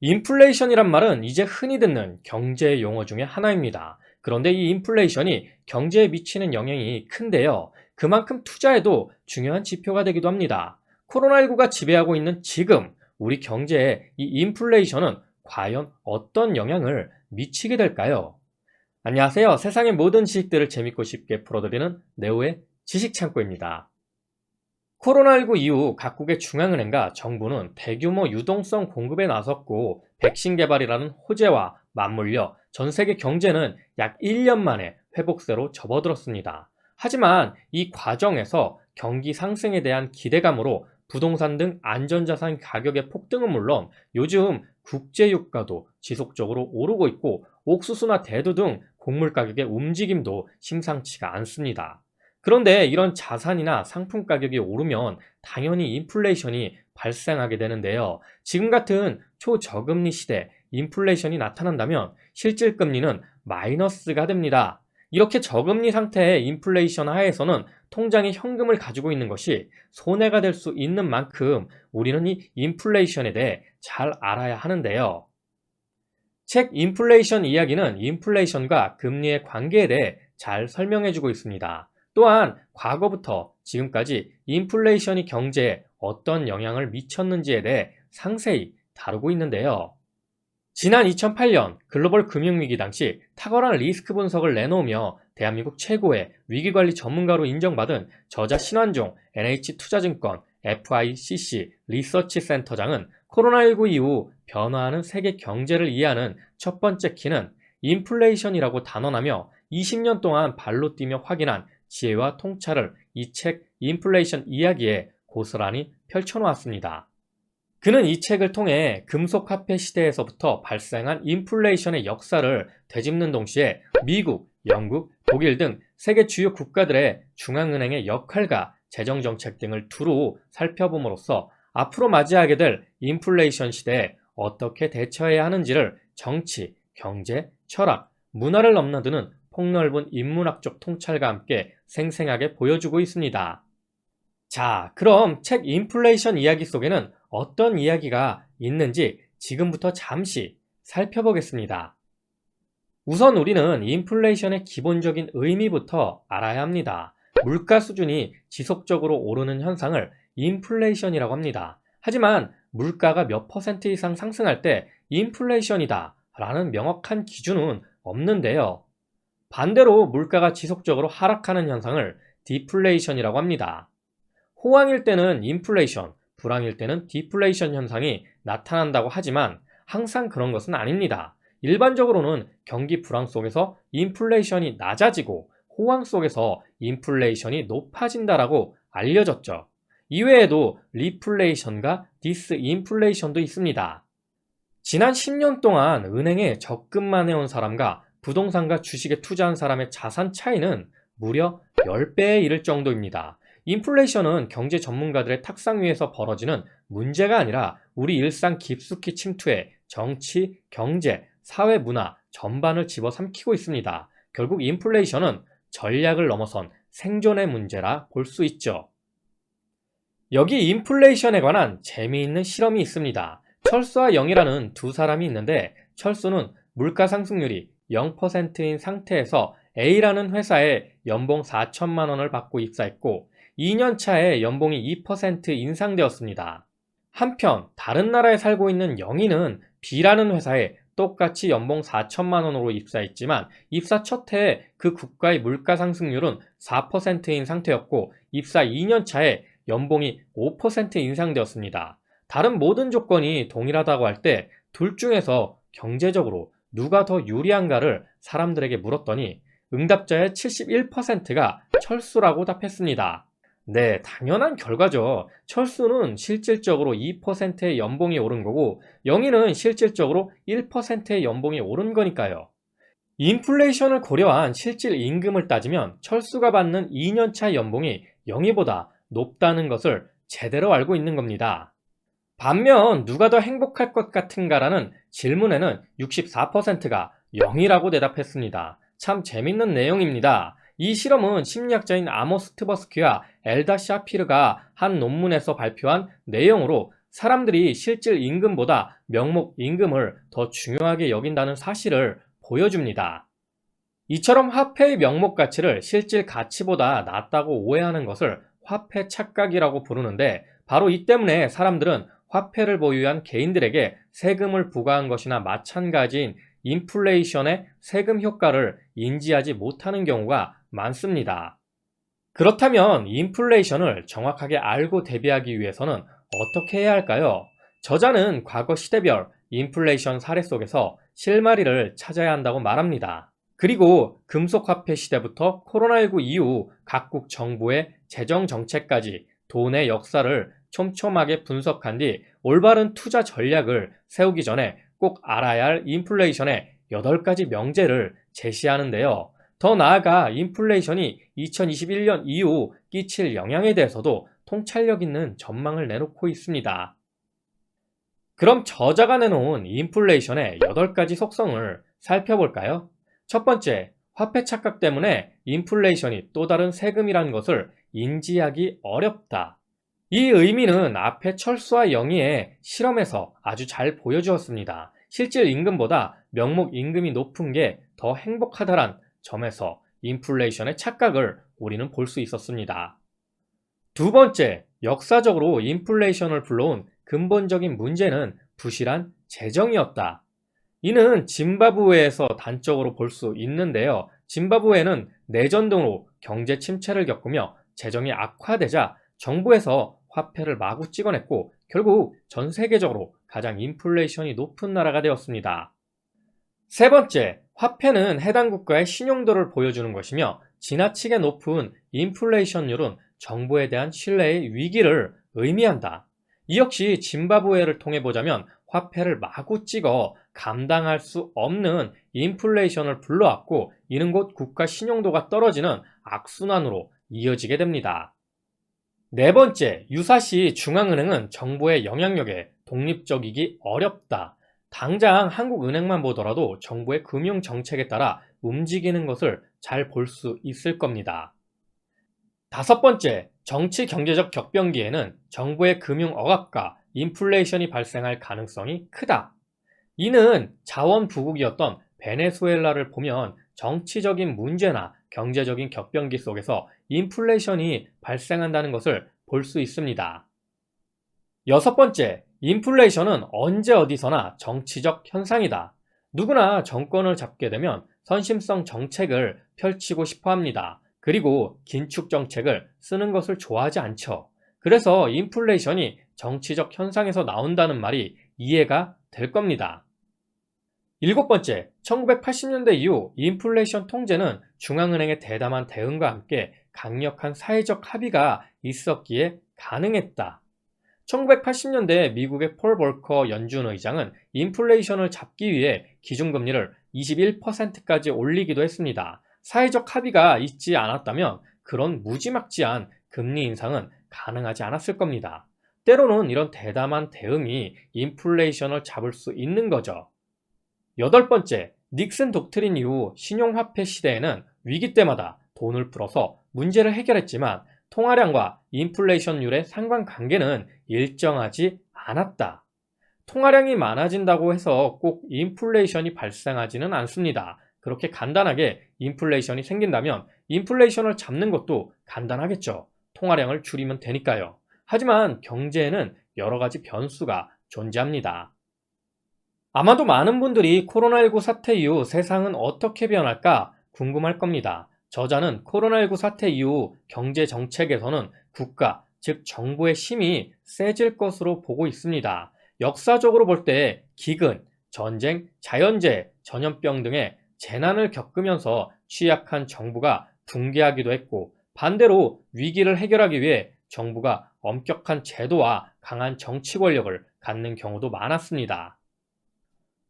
인플레이션이란 말은 이제 흔히 듣는 경제 용어 중에 하나입니다. 그런데 이 인플레이션이 경제에 미치는 영향이 큰데요. 그만큼 투자에도 중요한 지표가 되기도 합니다. 코로나19가 지배하고 있는 지금 우리 경제에 이 인플레이션은 과연 어떤 영향을 미치게 될까요? 안녕하세요. 세상의 모든 지식들을 재밌고 쉽게 풀어드리는 네오의 지식창고입니다. 코로나19 이후 각국의 중앙은행과 정부는 대규모 유동성 공급에 나섰고 백신 개발이라는 호재와 맞물려 전 세계 경제는 약 1년 만에 회복세로 접어들었습니다. 하지만 이 과정에서 경기 상승에 대한 기대감으로 부동산 등 안전자산 가격의 폭등은 물론 요즘 국제유가도 지속적으로 오르고 있고 옥수수나 대두 등 곡물 가격의 움직임도 심상치가 않습니다. 그런데 이런 자산이나 상품 가격이 오르면 당연히 인플레이션이 발생하게 되는데요. 지금 같은 초저금리 시대 인플레이션이 나타난다면 실질 금리는 마이너스가 됩니다. 이렇게 저금리 상태의 인플레이션 하에서는 통장에 현금을 가지고 있는 것이 손해가 될 수 있는 만큼 우리는 이 인플레이션에 대해 잘 알아야 하는데요. 책 인플레이션 이야기는 인플레이션과 금리의 관계에 대해 잘 설명해주고 있습니다. 또한 과거부터 지금까지 인플레이션이 경제에 어떤 영향을 미쳤는지에 대해 상세히 다루고 있는데요. 지난 2008년 글로벌 금융위기 당시 탁월한 리스크 분석을 내놓으며 대한민국 최고의 위기관리 전문가로 인정받은 저자 신환종 NH투자증권 FICC 리서치 센터장은 코로나19 이후 변화하는 세계 경제를 이해하는 첫 번째 키는 인플레이션이라고 단언하며 20년 동안 발로 뛰며 확인한 지혜와 통찰을 이 책 인플레이션 이야기에 고스란히 펼쳐놓았습니다. 그는 이 책을 통해 금속 화폐 시대에서부터 발생한 인플레이션의 역사를 되짚는 동시에 미국, 영국, 독일 등 세계 주요 국가들의 중앙은행의 역할과 재정정책 등을 두루 살펴봄으로써 앞으로 맞이하게 될 인플레이션 시대에 어떻게 대처해야 하는지를 정치, 경제, 철학, 문화를 넘나드는 폭넓은 인문학적 통찰과 함께 생생하게 보여주고 있습니다. 자, 그럼 책 인플레이션 이야기 속에는 어떤 이야기가 있는지 지금부터 잠시 살펴보겠습니다. 우선 우리는 인플레이션의 기본적인 의미부터 알아야 합니다. 물가 수준이 지속적으로 오르는 현상을 인플레이션이라고 합니다. 하지만 물가가 몇 퍼센트 이상 상승할 때 인플레이션이다 라는 명확한 기준은 없는데요. 반대로 물가가 지속적으로 하락하는 현상을 디플레이션이라고 합니다. 호황일 때는 인플레이션, 불황일 때는 디플레이션 현상이 나타난다고 하지만 항상 그런 것은 아닙니다. 일반적으로는 경기 불황 속에서 인플레이션이 낮아지고 호황 속에서 인플레이션이 높아진다라고 알려졌죠. 이외에도 리플레이션과 디스인플레이션도 있습니다. 지난 10년 동안 은행에 적금만 해온 사람과 부동산과 주식에 투자한 사람의 자산 차이는 무려 10배에 이를 정도입니다. 인플레이션은 경제 전문가들의 탁상 위에서 벌어지는 문제가 아니라 우리 일상 깊숙이 침투해 정치, 경제, 사회, 문화 전반을 집어삼키고 있습니다. 결국 인플레이션은 전략을 넘어선 생존의 문제라 볼 수 있죠. 여기 인플레이션에 관한 재미있는 실험이 있습니다. 철수와 영이라는 두 사람이 있는데 철수는 물가 상승률이 0%인 상태에서 A라는 회사에 연봉 4천만 원을 받고 입사했고 2년 차에 연봉이 2% 인상되었습니다. 한편 다른 나라에 살고 있는 영희는 B라는 회사에 똑같이 연봉 4천만 원으로 입사했지만 입사 첫 해에 그 국가의 물가 상승률은 4%인 상태였고 입사 2년 차에 연봉이 5% 인상되었습니다. 다른 모든 조건이 동일하다고 할 때 둘 중에서 경제적으로 누가 더 유리한가를 사람들에게 물었더니 응답자의 71%가 철수라고 답했습니다. 네, 당연한 결과죠. 철수는 실질적으로 2%의 연봉이 오른 거고 영희는 실질적으로 1%의 연봉이 오른 거니까요. 인플레이션을 고려한 실질 임금을 따지면 철수가 받는 2년차 연봉이 영희보다 높다는 것을 제대로 알고 있는 겁니다. 반면 누가 더 행복할 것 같은가라는 질문에는 64%가 0이라고 대답했습니다. 참 재밌는 내용입니다. 이 실험은 심리학자인 아모스 트버스키와 엘다 샤피르가 한 논문에서 발표한 내용으로 사람들이 실질 임금보다 명목 임금을 더 중요하게 여긴다는 사실을 보여줍니다. 이처럼 화폐의 명목 가치를 실질 가치보다 낮다고 오해하는 것을 화폐 착각이라고 부르는데 바로 이 때문에 사람들은 화폐를 보유한 개인들에게 세금을 부과한 것이나 마찬가지인 인플레이션의 세금 효과를 인지하지 못하는 경우가 많습니다. 그렇다면 인플레이션을 정확하게 알고 대비하기 위해서는 어떻게 해야 할까요? 저자는 과거 시대별 인플레이션 사례 속에서 실마리를 찾아야 한다고 말합니다. 그리고 금속화폐 시대부터 코로나19 이후 각국 정부의 재정 정책까지 돈의 역사를 촘촘하게 분석한 뒤 올바른 투자 전략을 세우기 전에 꼭 알아야 할 인플레이션의 8가지 명제를 제시하는데요. 더 나아가 인플레이션이 2021년 이후 끼칠 영향에 대해서도 통찰력 있는 전망을 내놓고 있습니다. 그럼 저자가 내놓은 인플레이션의 8가지 속성을 살펴볼까요? 첫 번째, 화폐 착각 때문에 인플레이션이 또 다른 세금이라는 것을 인지하기 어렵다. 이 의미는 앞에 철수와 영희의 실험에서 아주 잘 보여주었습니다. 실질 임금보다 명목 임금이 높은 게 더 행복하다란 점에서 인플레이션의 착각을 우리는 볼 수 있었습니다. 두 번째, 역사적으로 인플레이션을 불러온 근본적인 문제는 부실한 재정이었다. 이는 짐바브웨에서 단적으로 볼 수 있는데요. 짐바브웨는 내전 등으로 경제 침체를 겪으며 재정이 악화되자 정부에서 화폐를 마구 찍어냈고 결국 전 세계적으로 가장 인플레이션이 높은 나라가 되었습니다. 세 번째, 화폐는 해당 국가의 신용도를 보여주는 것이며 지나치게 높은 인플레이션율은 정부에 대한 신뢰의 위기를 의미한다. 이 역시 짐바브웨를 통해 보자면 화폐를 마구 찍어 감당할 수 없는 인플레이션을 불러왔고 이는 곧 국가 신용도가 떨어지는 악순환으로 이어지게 됩니다. 네 번째, 유사시 중앙은행은 정부의 영향력에 독립적이기 어렵다. 당장 한국은행만 보더라도 정부의 금융 정책에 따라 움직이는 것을 잘 볼 수 있을 겁니다. 다섯 번째, 정치 경제적 격변기에는 정부의 금융 억압과 인플레이션이 발생할 가능성이 크다. 이는 자원 부국이었던 베네수엘라를 보면 정치적인 문제나 경제적인 격변기 속에서 인플레이션이 발생한다는 것을 볼 수 있습니다. 여섯 번째, 인플레이션은 언제 어디서나 정치적 현상이다. 누구나 정권을 잡게 되면 선심성 정책을 펼치고 싶어 합니다. 그리고 긴축 정책을 쓰는 것을 좋아하지 않죠. 그래서 인플레이션이 정치적 현상에서 나온다는 말이 이해가 될 겁니다. 일곱 번째, 1980년대 이후 인플레이션 통제는 중앙은행의 대담한 대응과 함께 강력한 사회적 합의가 있었기에 가능했다. 1980년대 미국의 폴 볼커 연준 의장은 인플레이션을 잡기 위해 기준금리를 21%까지 올리기도 했습니다. 사회적 합의가 있지 않았다면 그런 무지막지한 금리 인상은 가능하지 않았을 겁니다. 때로는 이런 대담한 대응이 인플레이션을 잡을 수 있는 거죠. 여덟 번째, 닉슨 독트린 이후 신용화폐 시대에는 위기 때마다 돈을 풀어서 문제를 해결했지만 통화량과 인플레이션율의 상관관계는 일정하지 않았다. 통화량이 많아진다고 해서 꼭 인플레이션이 발생하지는 않습니다. 그렇게 간단하게 인플레이션이 생긴다면 인플레이션을 잡는 것도 간단하겠죠. 통화량을 줄이면 되니까요. 하지만 경제에는 여러 가지 변수가 존재합니다. 아마도 많은 분들이 코로나19 사태 이후 세상은 어떻게 변할까 궁금할 겁니다. 저자는 코로나19 사태 이후 경제 정책에서는 국가, 즉 정부의 힘이 세질 것으로 보고 있습니다. 역사적으로 볼 때 기근, 전쟁, 자연재해, 전염병 등의 재난을 겪으면서 취약한 정부가 붕괴하기도 했고 반대로 위기를 해결하기 위해 정부가 엄격한 제도와 강한 정치 권력을 갖는 경우도 많았습니다.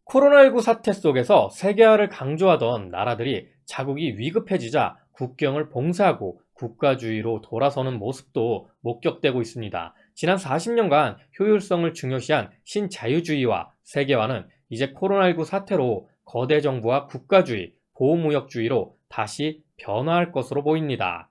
코로나19 사태 속에서 세계화를 강조하던 나라들이 자국이 위급해지자 국경을 봉쇄하고 국가주의로 돌아서는 모습도 목격되고 있습니다. 지난 40년간 효율성을 중요시한 신자유주의와 세계화는 이제 코로나19 사태로 거대 정부와 국가주의, 보호무역주의로 다시 변화할 것으로 보입니다.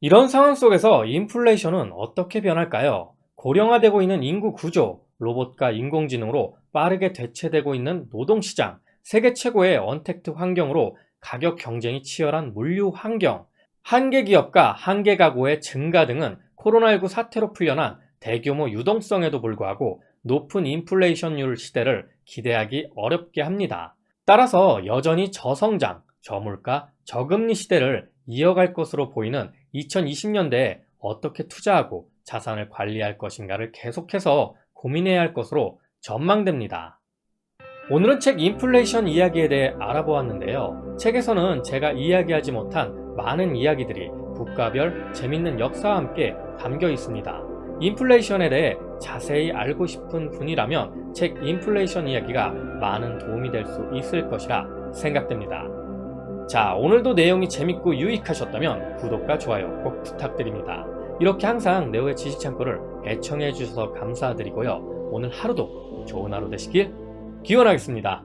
이런 상황 속에서 인플레이션은 어떻게 변할까요? 고령화되고 있는 인구 구조, 로봇과 인공지능으로 빠르게 대체되고 있는 노동시장, 세계 최고의 언택트 환경으로 가격 경쟁이 치열한 물류 환경, 한계 기업과 한계 가구의 증가 등은 코로나19 사태로 풀려난 대규모 유동성에도 불구하고 높은 인플레이션율 시대를 기대하기 어렵게 합니다. 따라서 여전히 저성장, 저물가, 저금리 시대를 이어갈 것으로 보이는 2020년대에 어떻게 투자하고 자산을 관리할 것인가를 계속해서 고민해야 할 것으로 전망됩니다. 오늘은 책 인플레이션 이야기에 대해 알아보았는데요. 책에서는 제가 이야기하지 못한 많은 이야기들이 국가별 재밌는 역사와 함께 담겨 있습니다. 인플레이션에 대해 자세히 알고 싶은 분이라면 책 인플레이션 이야기가 많은 도움이 될 수 있을 것이라 생각됩니다. 자, 오늘도 내용이 재밌고 유익하셨다면 구독과 좋아요 꼭 부탁드립니다. 이렇게 항상 네오의 지식창고를 애청해 주셔서 감사드리고요. 오늘 하루도 좋은 하루 되시길 기원하겠습니다.